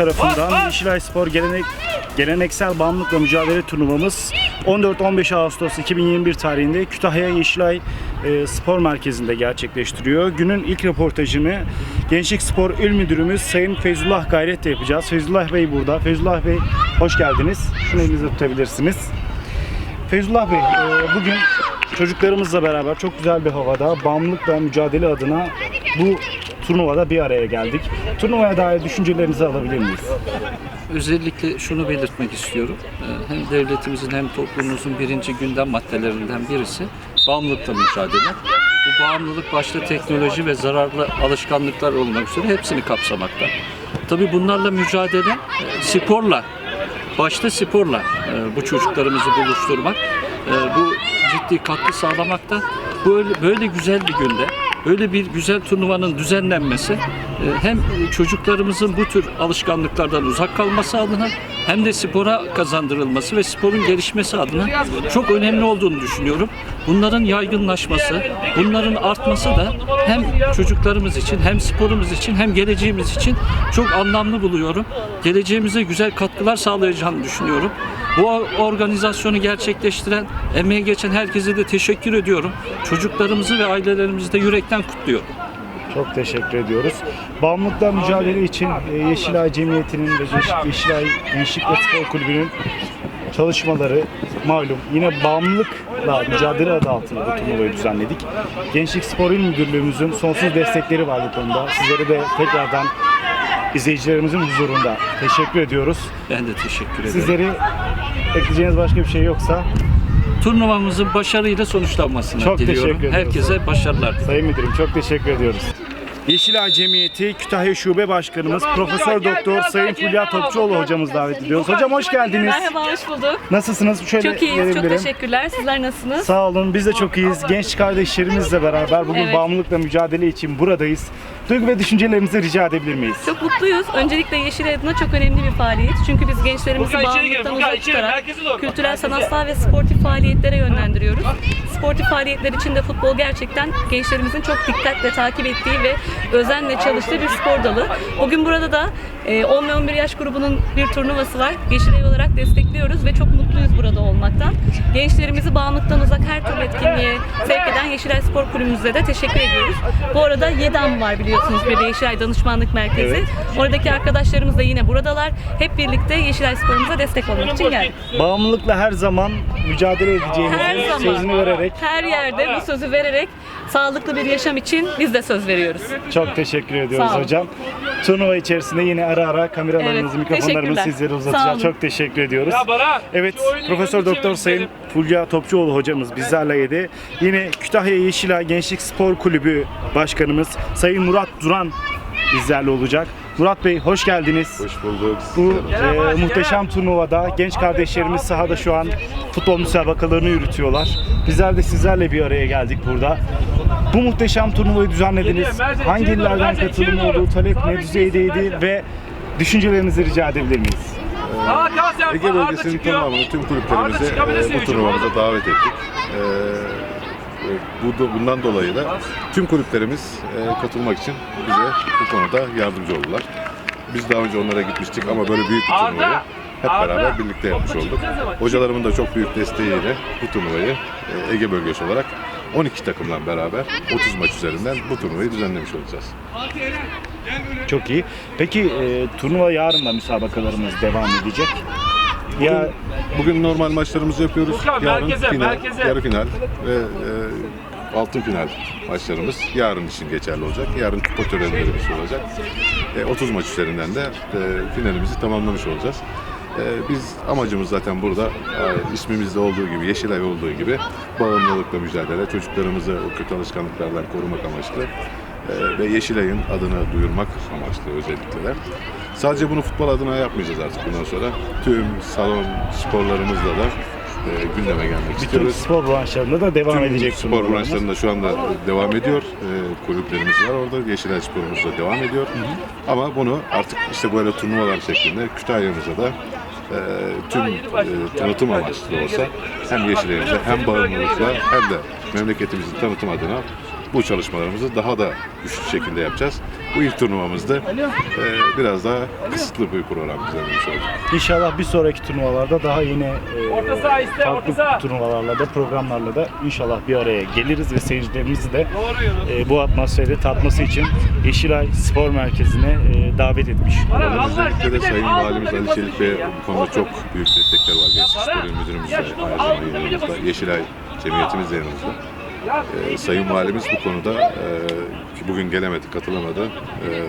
Spor Kulübü tarafından Yeşilay Spor gelenek, geleneksel bağımlılıkla mücadele turnuvamız 14-15 Ağustos 2021 tarihinde Kütahya Yeşilay e, Spor Merkezi'nde gerçekleştiriyor. Günün ilk röportajını Gençlik Spor İl Müdürümüz Sayın Feyzullah Gayret'le yapacağız. Feyzullah Bey burada. Feyzullah Bey hoş geldiniz. Şunu elinizde tutabilirsiniz. Feyzullah Bey, e, bugün çocuklarımızla beraber çok güzel bir havada bağımlılıkla mücadele adına bu turnuvada bir araya geldik. Turnuvaya dair düşüncelerinizi alabilir miyiz? Özellikle şunu belirtmek istiyorum. Ee, Hem devletimizin hem toplumumuzun birinci gündem maddelerinden birisi bağımlılıkla mücadele. Bu bağımlılık başta teknoloji ve zararlı alışkanlıklar olmak üzere hepsini kapsamakta. Tabii bunlarla mücadele e, sporla, başta sporla e, bu çocuklarımızı buluşturmak, e, bu ciddi katkı sağlamakta. Böyle, böyle güzel bir günde böyle bir güzel turnuvanın düzenlenmesi e, hem çocuklarımızın bu tür alışkanlıklardan uzak kalması adına hem de spora kazandırılması ve sporun gelişmesi adına çok önemli olduğunu düşünüyorum. Bunların yaygınlaşması, bunların artması da hem çocuklarımız için hem sporumuz için hem geleceğimiz için çok anlamlı buluyorum. Geleceğimize güzel katkılar sağlayacağını düşünüyorum. Bu organizasyonu gerçekleştiren, emeği geçen herkese de teşekkür ediyorum. Çocuklarımızı ve ailelerimizi de yürekten kutluyorum. Çok teşekkür ediyoruz. Bağımlılıkla mücadele için e, Yeşilay Cemiyeti'nin ve Yeş- Yeşilay Gençlik ve Spor Kulübü'nün çalışmaları malum. Yine bağımlılıkla mücadele adı altında bu turnuvayı düzenledik. Gençlik Spor İl Müdürlüğümüzün sonsuz destekleri var bu konuda. Sizlere de tekrardan izleyicilerimizin huzurunda teşekkür ediyoruz. Ben de teşekkür ederim. Sizleri ekleyeceğiniz başka bir şey yoksa Turnuvamızın başarıyla sonuçlanmasını Çok diliyorum. teşekkür ediyoruz. Herkese başarılar. Sayın Müdürüm çok teşekkür ediyoruz. Yeşilay Cemiyeti Kütahya Şube Başkanımız Profesör Doktor Sayın Fulya Topçuoğlu hocamız davet ediyoruz. Hocam hoş geldiniz. Merhaba, hoş bulduk. Nasılsınız? Şöyle Çok iyiyiz, çok teşekkürler. Sizler nasılsınız? Sağ olun. Biz de çok iyiyiz. Genç kardeşlerimizle beraber bugün Evet. bağımlılıkla mücadele için buradayız. Duygu ve düşüncelerinizi rica edebilir miyiz? Çok mutluyuz. Öncelikle Yeşilay adına çok önemli bir faaliyet. Çünkü biz gençlerimizi bağımlılıktan uzak tutarak kültürel, sanatsal ve sportif faaliyetlere yönlendiriyoruz. Sportif faaliyetler için de futbol gerçekten gençlerimizin çok dikkatle takip ettiği ve özenle çalıştığı bir spor dalı. Bugün burada da e, 10 ve 11 yaş grubunun bir turnuvası var. Yeşilay olarak destekliyoruz ve çok mutluyuz burada olmaktan. Gençlerimizi bağımlılıktan uzak her türlü etkinliğe sevk eden Yeşilay Spor Kulübümüze de teşekkür ediyoruz. Bu arada YEDAM var biliyorsunuz bir Yeşilay Danışmanlık Merkezi. Evet. Oradaki arkadaşlarımız da yine buradalar. Hep birlikte Yeşilay Spor'umuza destek olmak için geldik. Bağımlılıkla her zaman mücadele edeceğimizi sözünü vererek her yerde bu sözü vererek sağlıklı bir yaşam için biz de söz veriyoruz. çok teşekkür ediyoruz hocam. Turnuva içerisinde yine ara ara kameralarımızı, Evet, mikrofonlarımızı teşekkürler. sizlere Sağ uzatacağız. olun. Çok teşekkür ediyoruz. Evet, Profesör Doktor Sayın. Fulya Topçuoğlu hocamız bizlerleydi. Yine Kütahya Yeşilay Gençlik Spor Kulübü Başkanımız Sayın Murat Duran bizlerle olacak. Murat Bey hoş geldiniz. Hoş bulduk. Bu e, muhteşem turnuvada genç kardeşlerimiz sahada şu an futbol müsabakalarını yürütüyorlar. Bizler de sizlerle bir araya geldik burada. Bu muhteşem turnuvayı düzenlediniz. Hangi illerden katılım oldu, talep ne düzeydeydi ve düşüncelerinizi rica edebilir miyiz? Yap, Ege bölgesinin çıkıyor. tamamını, tüm kulüplerimizi Arda çıkabilirsin e, bu turnuvamıza davet ettik. E, e, bu da- bundan dolayı da tüm kulüplerimiz e, katılmak için bize bu konuda yardımcı oldular. Biz daha önce onlara gitmiştik ama böyle büyük bir Arda! turnuvayı hep beraber birlikte yapmış olduk. Hocalarımın da çok büyük desteğiyle bu turnuvayı e, Ege bölgesi olarak 12 takımla beraber 30 maç üzerinden bu turnuvayı düzenlemiş olacağız. Çok iyi. Peki e, turnuva yarın da müsabakalarımız devam edecek. Ya Bugün normal maçlarımızı yapıyoruz. Yarın merkeze, final, merkeze. yarı final ve e, altın final maçlarımız yarın için geçerli olacak. Yarın kupa törenlerimiz olacak. E, 30 maç üzerinden de e, finalimizi tamamlamış olacağız. E, biz amacımız zaten burada e, ismimizde olduğu gibi, Yeşilay olduğu gibi bağımlılıkla mücadele, çocuklarımızı o kötü alışkanlıklardan korumak amaçlı ve Yeşilay'ın adını duyurmak amaçlı özellikle de. Sadece bunu futbol adına yapmayacağız artık bundan sonra. Tüm salon sporlarımızla da e, gündeme gelmek bütün istiyoruz. spor branşlarında da devam Tüm edecek spor branşlarında şu anda devam ediyor. E, kulüplerimiz var orada. Yeşilay sporumuz da devam ediyor. Ama bunu artık işte böyle turnuvalar şeklinde Kütahya'mıza da e, tüm e, tanıtım amaçlı da olsa hem Yeşilay'ımıza hem bağımlılıkla hem de memleketimizin tanıtım adına bu çalışmalarımızı daha da güçlü şekilde yapacağız. bu ilk turnuvamızda e, biraz daha kısıtlı bir program düzenlemiş olduk. İnşallah bir sonraki turnuvalarda daha yine e, farklı turnuvalarla da programlarla da inşallah bir araya geliriz ve seyircilerimizi de e, bu atmosferi tatması için Yeşilay Spor Merkezi'ne e, davet etmiş. Özellikle de Sayın Valimiz Ali Çelik Bey bu konuda çok büyük destekler var. Gençlik Spor İl Müdürümüz de aynı zamanda yanımızda. Yeşilay Cemiyetimiz de yanımızda. Ee, Sayın Valimiz bu konuda e, ki bugün gelemedi, katılamadı. Ee,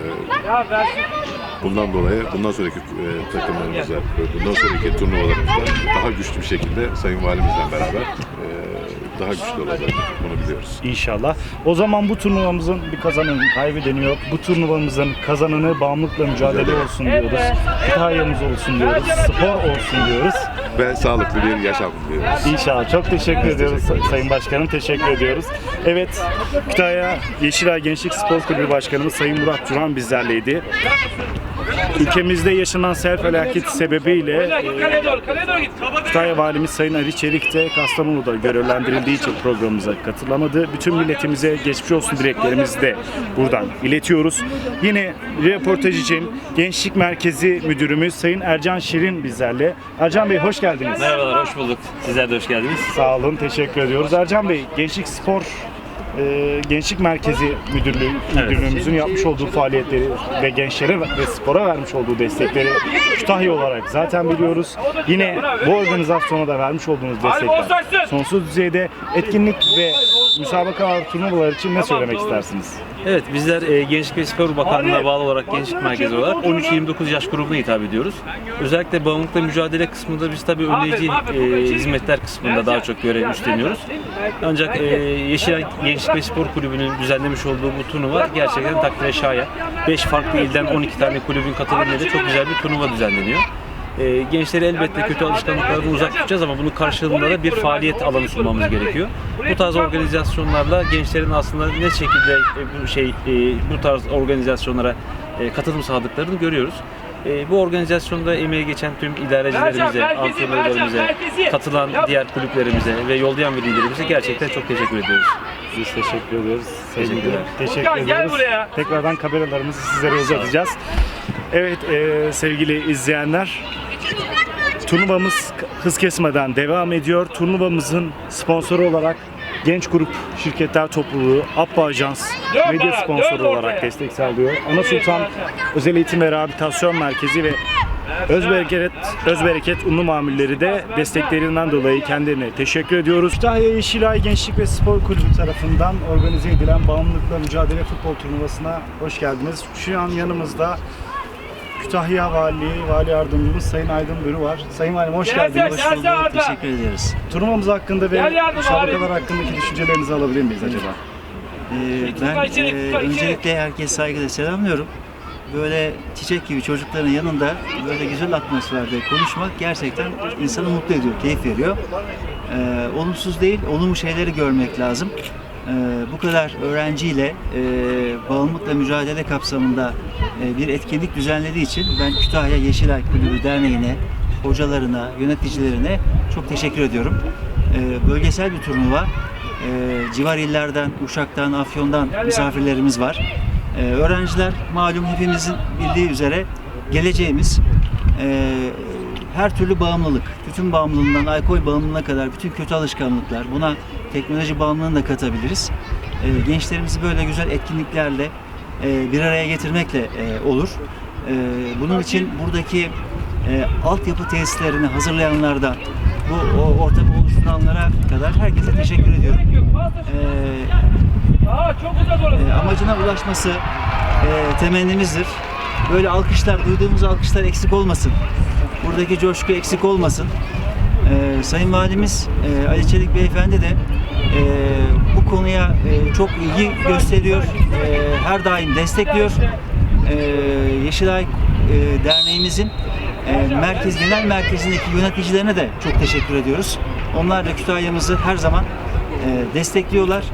bundan dolayı bundan sonraki e, takımlarımızda, ve bundan sonraki turnuvalarımızda daha güçlü bir şekilde Sayın Valimizle beraber e, daha güçlü olacak. Bunu biliyoruz. İnşallah. O zaman bu turnuvamızın bir kazananı kaybedeni yok. Bu turnuvamızın kazananı bağımlılıkla mücadele olsun diyoruz. Kütahya'mız olsun diyoruz. Spor olsun diyoruz. Ve sağlıklı bir yaşam diliyoruz. İnşallah. Çok teşekkür ediyoruz Sayın Başkanım. Teşekkür ediyoruz. Evet, Kütahya Yeşilay Gençlik Spor Kulübü Başkanımız Sayın Murat Turan bizlerleydi. Ülkemizde yaşanan sel felaketi sebebiyle e, Kütahya Valimiz Sayın Ali Çelik de Kastamonu'da görevlendirildiği için programımıza katılamadı. Bütün milletimize geçmiş olsun dileklerimizi de buradan iletiyoruz. Yine röportaj için Gençlik Merkezi Müdürümüz Sayın Ercan Şirin bizlerle. Ercan Bey hoş geldiniz. Merhabalar, hoş bulduk. Sizler de hoş geldiniz. Sağ olun, teşekkür ediyoruz. Ercan Bey, Gençlik Spor e, Gençlik Merkezi Müdürlüğü, Müdürlüğümüzün yapmış olduğu faaliyetleri ve gençlere ve spora vermiş olduğu destekleri Kütahya olarak zaten biliyoruz. Yine bu organizasyona da vermiş olduğunuz destekler sonsuz düzeyde etkinlik ve müsabakalar, turnuvalar için ne söylemek istersiniz? Evet, bizler e, Gençlik ve Spor Bakanlığı'na bağlı olarak Gençlik Merkezi olarak 13-29 yaş grubuna hitap ediyoruz. Özellikle bağımlılıkla mücadele kısmında biz tabii önleyici e, hizmetler kısmında daha çok görev üstleniyoruz. Ancak e, Yeşilay Gençlik ve Spor Kulübü'nün düzenlemiş olduğu bu turnuva gerçekten takdire şayan. 5 farklı ilden 12 tane kulübün katılımıyla çok güzel bir turnuva düzenleniyor. E, gençleri elbette kötü alışkanlıklardan uzak tutacağız ama bunun karşılığında da bir faaliyet alanı sunmamız gerekiyor. Bu tarz organizasyonlarla gençlerin aslında ne şekilde e, bu şey e, bu tarz organizasyonlara e, katılım sağladıklarını görüyoruz. E, bu organizasyonda emeği geçen tüm idarecilerimize, antrenörlerimize, katılan diğer kulüplerimize ve yollayan velilerimize gerçekten çok teşekkür ediyoruz. Biz teşekkür ediyoruz. Teşekkürler. Teşekkür Furkan, gel ediyoruz. buraya. Tekrardan kameralarımızı sizlere uzatacağız. Evet e, sevgili izleyenler, turnuvamız hız kesmeden devam ediyor. Turnuvamızın sponsoru olarak Genç Grup Şirketler Topluluğu, Abba Ajans medya sponsoru olarak destek sağlıyor. Ana Sultan Özel Eğitim ve Rehabilitasyon Merkezi ve Özbereket, Özbereket Unlu Mamulleri de desteklerinden dolayı kendilerine teşekkür ediyoruz. Kütahya Yeşilay Gençlik ve Spor Kulübü tarafından organize edilen Bağımlılıkla Mücadele Futbol Turnuvası'na hoş geldiniz. Şu an yanımızda Kütahya Valiliği, Vali Yardımcımız Sayın Aydın Bürü var. Sayın Valim hoş Gel, geldiniz. gel, gel, Arda. Teşekkür ediyoruz. Turnuvamız hakkında ve Gel müsabakalar hakkındaki düşüncelerinizi alabilir miyiz acaba? Ee, ben e, öncelikle herkes saygıyla selamlıyorum. Böyle çiçek gibi çocukların yanında böyle güzel atmosferde konuşmak gerçekten insanı mutlu ediyor, keyif veriyor. Ee, olumsuz değil, olumlu şeyleri görmek lazım. Ee, bu kadar öğrenciyle e, bağımlılıkla mücadele kapsamında e, bir etkinlik düzenlediği için ben Kütahya Yeşilay Kulübü Derneği'ne, hocalarına, yöneticilerine çok teşekkür ediyorum. Ee, bölgesel bir turnuva. Ee, civar illerden, Uşak'tan, Afyon'dan misafirlerimiz var. Öğrenciler malum hepimizin bildiği üzere geleceğimiz her türlü bağımlılık, tütün bağımlılığından alkol bağımlılığına kadar bütün kötü alışkanlıklar, buna teknoloji bağımlılığını da katabiliriz. Ee, gençlerimizi böyle güzel etkinliklerle e, bir araya getirmekle e, olur. Ee, bunun için buradaki e, altyapı tesislerini hazırlayanlardan bu o, ortamı oluşturanlara kadar herkese teşekkür ediyorum. Orası. e, amacına ulaşması e, temennimizdir. Böyle alkışlar, duyduğumuz alkışlar eksik olmasın. Buradaki coşku eksik olmasın. E, Sayın Valimiz e, Ali Çelik Beyefendi de e, bu konuya e, çok ilgi gösteriyor. E, her daim destekliyor. E, Yeşilay e, Derneğimizin e, merkez genel merkezindeki yöneticilerine de çok teşekkür ediyoruz. Onlar da Kütahya'mızı her zaman e, destekliyorlar.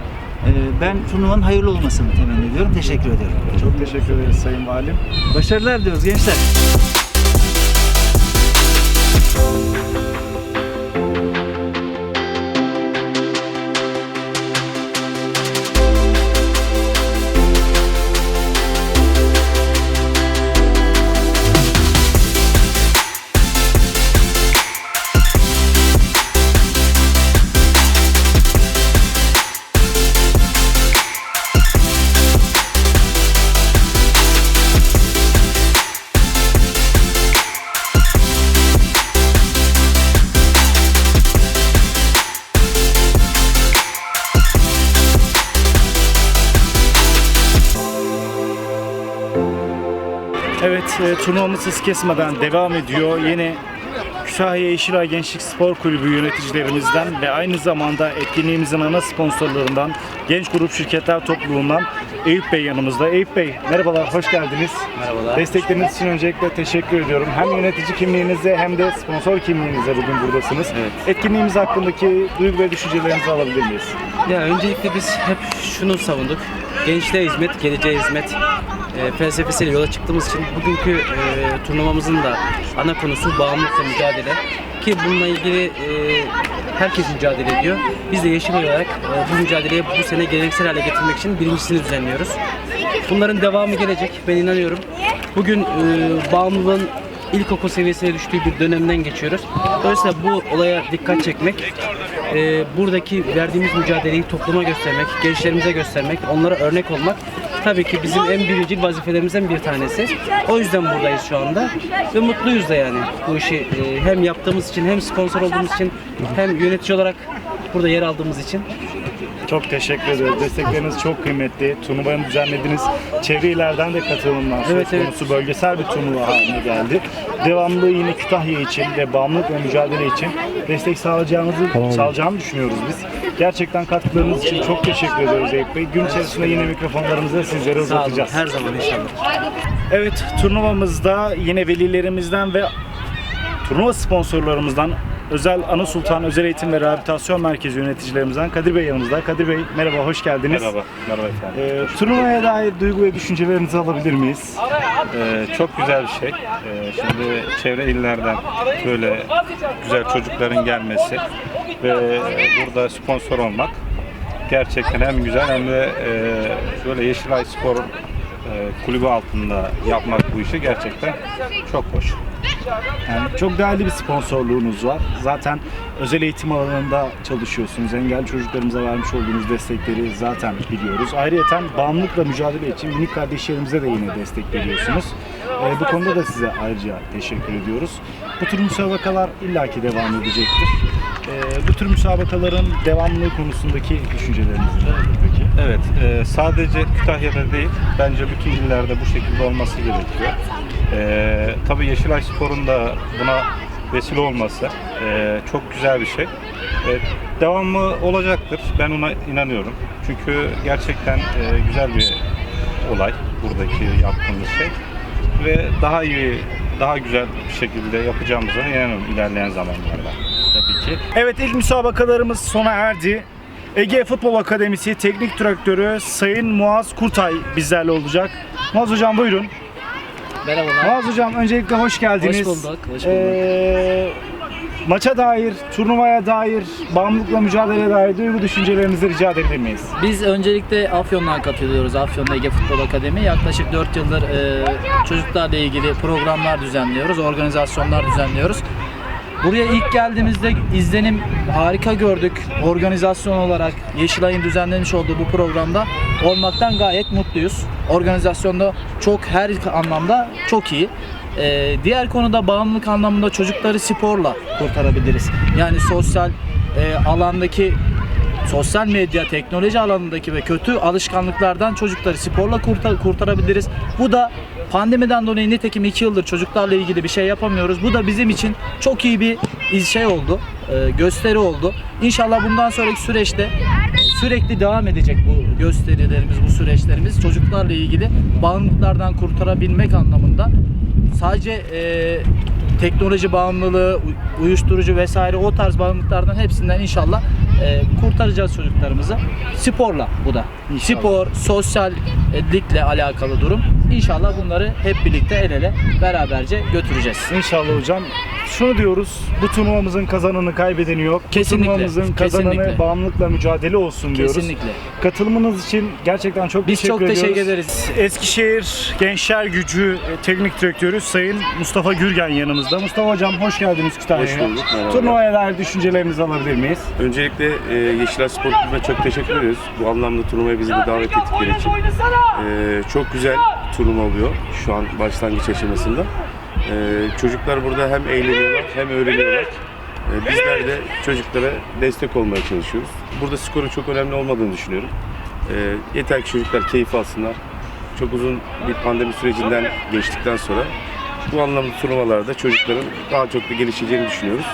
E, ben turnuvanın hayırlı olmasını temenni ediyorum. Teşekkür ediyorum. Çok teşekkür ederiz Sayın Valim. Başarılar diliyoruz gençler. E, turnuvamız hız kesmeden devam ediyor. Yine Kütahya Yeşilay Gençlik Spor Kulübü yöneticilerimizden ve aynı zamanda etkinliğimizin ana sponsorlarından Genç Grup Şirketler Topluluğundan Eyüp Bey yanımızda. Eyüp Bey merhabalar, hoş geldiniz. Merhabalar. Destekleriniz için öncelikle teşekkür ediyorum. Hem yönetici kimliğinizle hem de sponsor kimliğinizle bugün buradasınız. Evet. Etkinliğimiz hakkındaki duygu ve düşüncelerinizi alabilir miyiz? Ya öncelikle biz hep şunu savunduk. Gençliğe hizmet, geleceğe hizmet e, felsefesiyle yola çıktığımız için bugünkü e, turnuvamızın da ana konusu bağımlılıkla mücadele. Ki bununla ilgili e, herkes mücadele ediyor. Biz de Yeşilay olarak e, bu mücadeleyi bu sene geleneksel hale getirmek için birincisini düzenliyoruz. Bunların devamı gelecek, ben inanıyorum. Bugün e, bağımlılığın ilkokul seviyesine düştüğü bir dönemden geçiyoruz. Dolayısıyla bu olaya dikkat çekmek, e, buradaki verdiğimiz mücadeleyi topluma göstermek, gençlerimize göstermek, onlara örnek olmak tabii ki bizim en birinci vazifelerimizden bir tanesi. O yüzden buradayız şu anda ve mutluyuz da yani bu işi e, hem yaptığımız için hem sponsor olduğumuz için hem yönetici olarak burada yer aldığımız için Çok teşekkür ediyoruz. Destekleriniz çok kıymetli. Turnuvanın düzenlediğiniz çevre illerden de katılımlar söz Evet, evet. konusu bölgesel bir turnuva haline geldi. Devamlılığı yine Kütahya için ve bağımlılık ve mücadele için destek sağlayacağınızı sağlayacağını düşünüyoruz biz. Gerçekten katkılarınız için çok teşekkür ediyoruz Eyüp Bey. Gün içerisinde yine mikrofonlarımızı sizlere sağ olun. uzatacağız. Her zaman inşallah. Evet turnuvamızda yine velilerimizden ve turnuva sponsorlarımızdan Özel Ana Sultan Özel Eğitim ve Rehabilitasyon Merkezi yöneticilerimizden Kadir Bey yanımızda. Kadir Bey merhaba hoş geldiniz. Merhaba, merhaba efendim. Ee, turnuvaya dair duygu ve düşüncelerinizi alabilir miyiz? Ee, çok güzel bir şey. Ee, şimdi çevre illerden böyle güzel çocukların gelmesi ve burada sponsor olmak gerçekten hem güzel hem de e, böyle Yeşilay Spor e, kulübü altında yapmak bu işi gerçekten çok hoş. Yani çok değerli bir sponsorluğunuz var. Zaten özel eğitim alanında çalışıyorsunuz. Engelli çocuklarımıza vermiş olduğunuz destekleri zaten biliyoruz. Ayrıca bağımlılıkla mücadele için minik kardeşlerimize de yine destek veriyorsunuz. Ee, bu konuda da size ayrıca teşekkür ediyoruz. Bu tür müsabakalar illaki devam edecektir. Ee, bu tür müsabakaların devamlılığı konusundaki düşünceleriniz nelerdir peki? Evet, e, sadece Kütahya'da değil, bence bütün illerde bu şekilde olması gerekiyor. E, tabii Yeşilay Spor'un da buna vesile olması e, çok güzel bir şey. E, devamı olacaktır, ben ona inanıyorum. Çünkü gerçekten e, güzel bir olay buradaki yaptığımız şey. Ve daha iyi, daha güzel bir şekilde yapacağımıza inanıyorum ilerleyen zamanlarda. Tabii ki. Evet ilk müsabakalarımız sona erdi. Ege Futbol Akademisi Teknik Direktörü Sayın Muaz Kurtay bizlerle olacak. Muaz Hocam buyurun. Merhabalar. Muaz Hocam öncelikle hoş geldiniz. Hoş bulduk, hoş bulduk. Ee, maça dair, turnuvaya dair, bağımlılıkla mücadeleye dair duygu düşüncelerinizi rica edebilir miyiz? Biz öncelikle Afyon'dan katılıyoruz. Afyon'da Ege Futbol Akademi. Yaklaşık 4 yıldır e, çocuklarla ilgili programlar düzenliyoruz, organizasyonlar düzenliyoruz. Buraya ilk geldiğimizde izlenim harika gördük. Organizasyon olarak Yeşilay'ın düzenlemiş olduğu bu programda olmaktan gayet mutluyuz. Organizasyonda çok her anlamda çok iyi. Ee, diğer konuda bağımlılık anlamında çocukları sporla kurtarabiliriz. Yani sosyal e, alandaki sosyal medya, teknoloji alanındaki ve kötü alışkanlıklardan çocukları sporla kurtar- kurtarabiliriz. Bu da pandemiden dolayı nitekim 2 yıldır çocuklarla ilgili bir şey yapamıyoruz. Bu da bizim için çok iyi bir şey oldu, e, gösteri oldu. İnşallah bundan sonraki süreçte sürekli devam edecek bu gösterilerimiz, bu süreçlerimiz çocuklarla ilgili bağımlılıklardan kurtarabilmek anlamında sadece e, teknoloji bağımlılığı, uyuşturucu vesaire o tarz bağımlılıklardan hepsinden inşallah e, kurtaracağız çocuklarımızı. Sporla bu da. Spor, sosyallikle alakalı durum. İnşallah bunları hep birlikte el ele beraberce götüreceğiz. İnşallah hocam. Şunu diyoruz, bu turnuvamızın kazananı kaybedeni yok. Kesinlikle, Bu turnuvamızın kazananı kesinlikle. bağımlılıkla mücadele olsun diyoruz. Kesinlikle. Katılımınız için gerçekten çok Biz teşekkür çok ediyoruz. teşekkür ederiz. Eskişehir Gençler Gücü e, Teknik Direktörü Sayın Mustafa Gürgen yanımızda. Mustafa Hocam hoş geldiniz Kütahya'ya. Hoş bulduk, merhaba. Turnuvaya dair düşüncelerinizi alabilir miyiz? Öncelikle e, Yeşilay Spor Kulübü'ne çok teşekkür ediyoruz. Bu anlamda turnuvaya bizi de davet ettikleri için. E, çok güzel turnuva oluyor şu an başlangıç aşamasında. E, çocuklar burada hem eğleniyorlar hem öğreniyorlar. E, bizler de çocuklara destek olmaya çalışıyoruz. Burada skorun çok önemli olmadığını düşünüyorum. E, yeter ki çocuklar keyif alsınlar. çok uzun bir pandemi sürecinden geçtikten sonra bu anlamda turnuvalarda çocukların daha çok da gelişeceğini düşünüyoruz.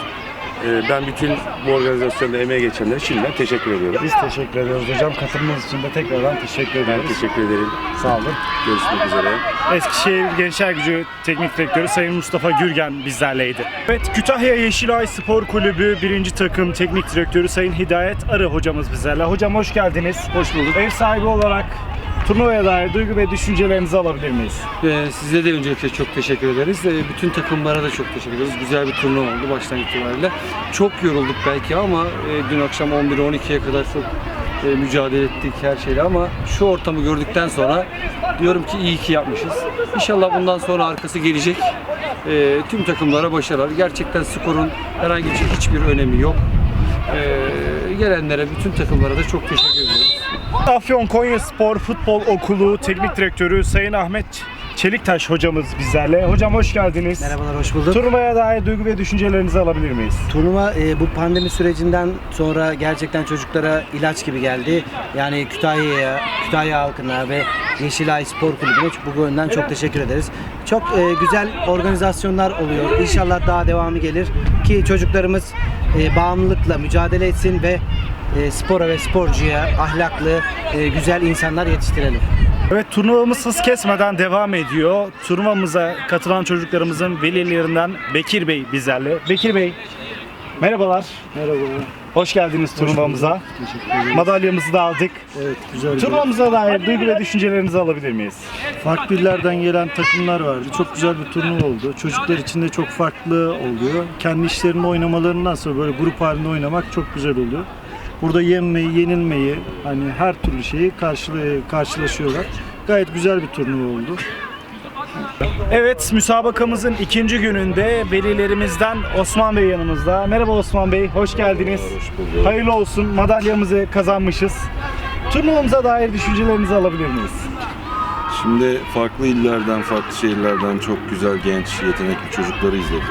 Ee, ben bütün bu organizasyonda emeğe geçenlere şimdiden teşekkür ediyorum. Biz teşekkür ediyoruz hocam. Katılımınız için de tekrardan teşekkür Ben ediyoruz. teşekkür ederim. Sağ olun. Görüşmek üzere. Eskişehir Gençler Gücü Teknik Direktörü Sayın Mustafa Gürgen bizlerleydi. Evet Kütahya Yeşilay Spor Kulübü 1. takım teknik direktörü Sayın Hidayet Arı hocamız bizlerle. Hocam hoş geldiniz. Hoş bulduk. Ev sahibi olarak turnuvaya dair duygu ve düşüncelerinizi alabilir miyiz? Ee, size de öncelikle çok teşekkür ederiz. Ee, bütün takımlara da çok teşekkür ederiz. Güzel bir turnuva oldu baştan itibariyle. Çok yorulduk belki ama e, dün akşam 11-12'ye kadar çok e, mücadele ettik her şeyle ama şu ortamı gördükten sonra diyorum ki iyi ki yapmışız. İnşallah bundan sonra arkası gelecek. Ee, tüm takımlara başarılar. Gerçekten skorun herhangi bir şey, hiçbir önemi yok. Ee, gelenlere, bütün takımlara da çok teşekkür. Afyon Konya Spor Futbol Okulu Teknik Direktörü Sayın Ahmet Çeliktaş hocamız bizlerle. Hocam hoş geldiniz. Merhabalar, hoş bulduk. Turnuvaya dair duygu ve düşüncelerinizi alabilir miyiz? Turnuva e, bu pandemi sürecinden sonra gerçekten çocuklara ilaç gibi geldi. Yani Kütahya'ya, Kütahya halkına ve Yeşilay Spor Kulübü'ne bu yönden çok teşekkür ederiz. Çok e, güzel organizasyonlar oluyor. İnşallah daha devamı gelir ki çocuklarımız e, bağımlılıkla mücadele etsin ve e, spora ve sporcuya ahlaklı, e, güzel insanlar yetiştirelim. Evet turnuvamız hız kesmeden devam ediyor. Turnuvamıza katılan çocuklarımızın velilerinden Bekir Bey bizlerle. Bekir Bey merhabalar. Merhaba. Hoş geldiniz turnuvamıza. Teşekkür ederim. Madalyamızı da aldık. Evet, güzel. Turnuvamıza dair duygu ve düşüncelerinizi alabilir miyiz? Farklı illerden gelen takımlar vardı. Çok güzel bir turnuva oldu. Çocuklar için de çok farklı oluyor. Kendi işlerinde oynamalarından sonra böyle grup halinde oynamak çok güzel oluyor. Burada yenmeyi, yenilmeyi, hani her türlü şeyi karşıla- karşılaşıyorlar. Gayet güzel bir turnuva oldu. Evet müsabakamızın ikinci gününde velilerimizden Osman Bey yanımızda. Merhaba Osman Bey, hoş geldiniz. Hayırlı olsun, madalyamızı kazanmışız. Turnuvamıza dair düşüncelerinizi alabilir miyiz? Şimdi farklı illerden, farklı şehirlerden çok güzel genç, yetenekli çocukları izledik.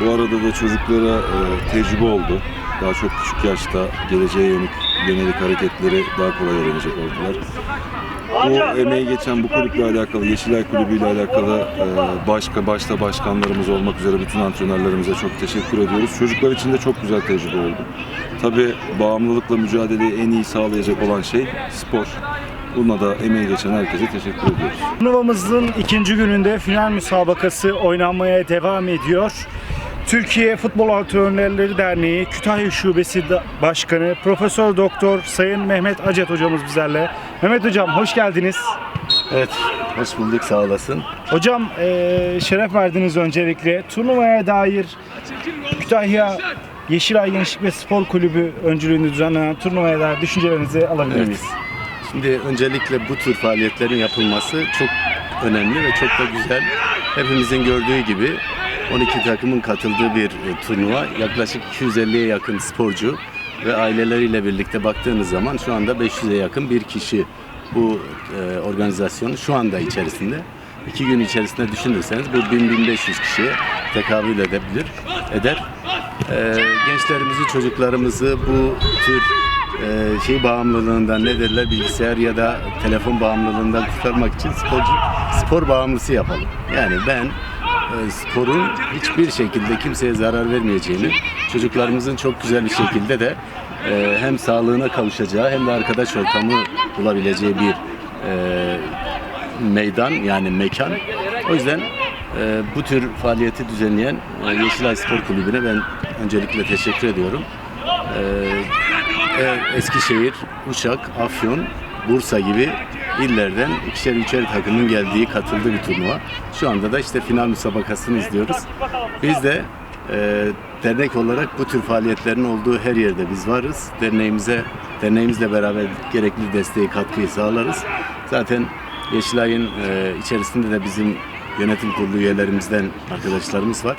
Bu arada da çocuklara e, tecrübe oldu. Daha çok küçük yaşta geleceğe yönelik, yönelik hareketleri daha kolay öğrenecek oldular. Bu emeği geçen bu kulüple alakalı, Yeşilay Kulübü ile alakalı e, başka başta başkanlarımız olmak üzere bütün antrenörlerimize çok teşekkür ediyoruz. Çocuklar için de çok güzel tecrübe oldu. Tabii bağımlılıkla mücadeleyi en iyi sağlayacak olan şey spor. Buna da emeği geçen herkese teşekkür ediyoruz. Turnuvamızın ikinci gününde final müsabakası oynanmaya devam ediyor. Türkiye Futbol Antrenörleri Derneği Kütahya Şubesi Başkanı Profesör Doktor Sayın Mehmet Acet hocamız bizlerle. Mehmet hocam hoş geldiniz. Evet, hoş bulduk sağ olasın. Hocam eee, şeref verdiniz öncelikle. Turnuvaya dair Kütahya Yeşilay Gençlik ve Spor Kulübü öncülüğünde düzenlenen turnuvaya dair düşüncelerinizi alabilir Evet. miyiz? Şimdi öncelikle bu tür faaliyetlerin yapılması çok önemli ve çok da güzel. Hepimizin gördüğü gibi 12 takımın katıldığı bir e, turnuva. Yaklaşık 250'ye yakın sporcu ve aileleriyle birlikte baktığınız zaman şu anda 500'e yakın bir kişi bu e, organizasyonun şu anda içerisinde. İki gün içerisinde düşünürseniz bu 1000-1500 kişiye tekabül edebilir, eder. E, gençlerimizi, çocuklarımızı bu tür e, şey bağımlılığından ne derler bilgisayar ya da telefon bağımlılığından kurtarmak için sporcu spor bağımlısı yapalım. Yani ben sporun hiçbir şekilde kimseye zarar vermeyeceğini, çocuklarımızın çok güzel bir şekilde de e, hem sağlığına kavuşacağı hem de arkadaş ortamı bulabileceği bir e, meydan yani mekan. O yüzden e, bu tür faaliyeti düzenleyen e, Yeşilay Spor Kulübü'ne ben öncelikle teşekkür ediyorum. E, e, Eskişehir, Uşak, Afyon, Bursa gibi illerden ikişer üçer takımın geldiği, katıldığı bir turnuva. Şu anda da işte final müsabakasını izliyoruz. Biz de e, dernek olarak bu tür faaliyetlerin olduğu her yerde biz varız. Derneğimize, derneğimizle beraber gerekli desteği, katkıyı sağlarız. Zaten Yeşilay'ın e, içerisinde de bizim yönetim kurulu üyelerimizden arkadaşlarımız var.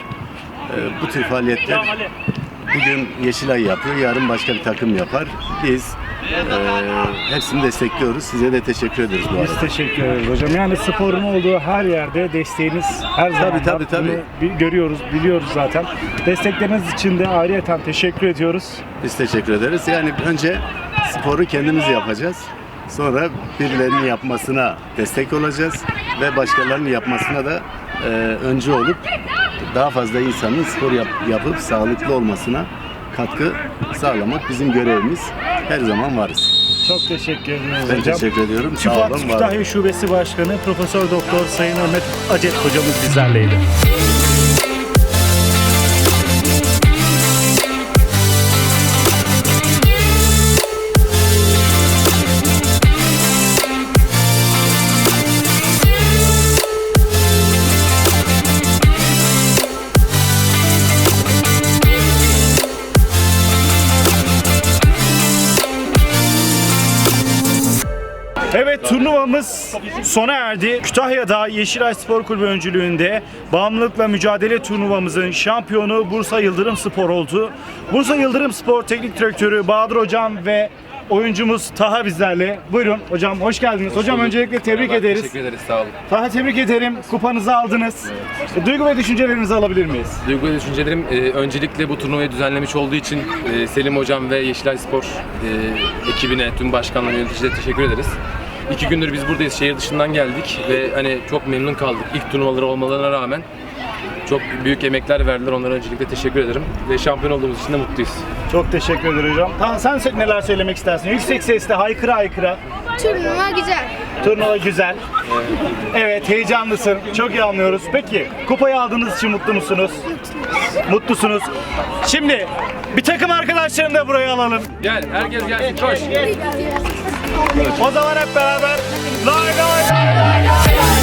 E, bu tür faaliyetler bugün Yeşilay yapıyor, yarın başka bir takım yapar. Biz e, hepsini destekliyoruz. Size de teşekkür ederiz bu arada. Biz teşekkür ederiz hocam. Yani sporun olduğu her yerde desteğiniz her zaman Tabii, tabii, tabii. Bunu görüyoruz, biliyoruz zaten. Destekleriniz için de ayrıyeten teşekkür ediyoruz. Biz teşekkür ederiz. Yani önce sporu kendimiz yapacağız. Sonra birilerinin yapmasına destek olacağız ve başkalarının yapmasına da e, öncü olup daha fazla insanın spor yap- yapıp sağlıklı olmasına katkı sağlamak bizim görevimiz. Her zaman varız. Çok teşekkür ederiz Ben hocam. teşekkür ediyorum. Sağ olun, Kütahya. Şubesi Başkanı Profesör Doktor Sayın Ahmet Acet hocamız bizlerleydi. Turnuvamız sona erdi. Kütahya'da Yeşilay Spor Kulübü öncülüğünde bağımlılıkla mücadele turnuvamızın şampiyonu Bursa Yıldırım Spor oldu. Bursa Yıldırım Spor Teknik Direktörü Bahadır Hocam ve oyuncumuz Taha bizlerle. Buyurun hocam hoş geldiniz. hocam öncelikle tebrik ederiz. Teşekkür ederiz sağ olun. Taha tebrik ederim. Kupanızı aldınız. Duygu ve düşüncelerinizi alabilir miyiz? Duygu ve düşüncelerim e, öncelikle bu turnuvayı düzenlemiş olduğu için e, Selim Hocam ve Yeşilay Spor e, ekibine, tüm başkanlar yöneticilere teşekkür ederiz. İki gündür biz buradayız, şehir dışından geldik ve hani çok memnun kaldık. İlk turnuvaları olmalarına rağmen çok büyük emekler verdiler. Onlara öncelikle teşekkür ederim ve şampiyon olduğumuz için de mutluyuz. Çok teşekkür ederim hocam. Taha sen sö- neler söylemek istersin? Yüksek sesle haykıra haykıra. Turnuva güzel. Turnuva güzel. Evet heyecanlısın. Çok iyi anlıyoruz. Peki kupayı aldığınız için mutlu musunuz? Mutlusunuz. Şimdi bir takım arkadaşlarını da buraya alalım. Gel, herkes gelsin, koş. O zaman hep beraber lay lay lay lay lay.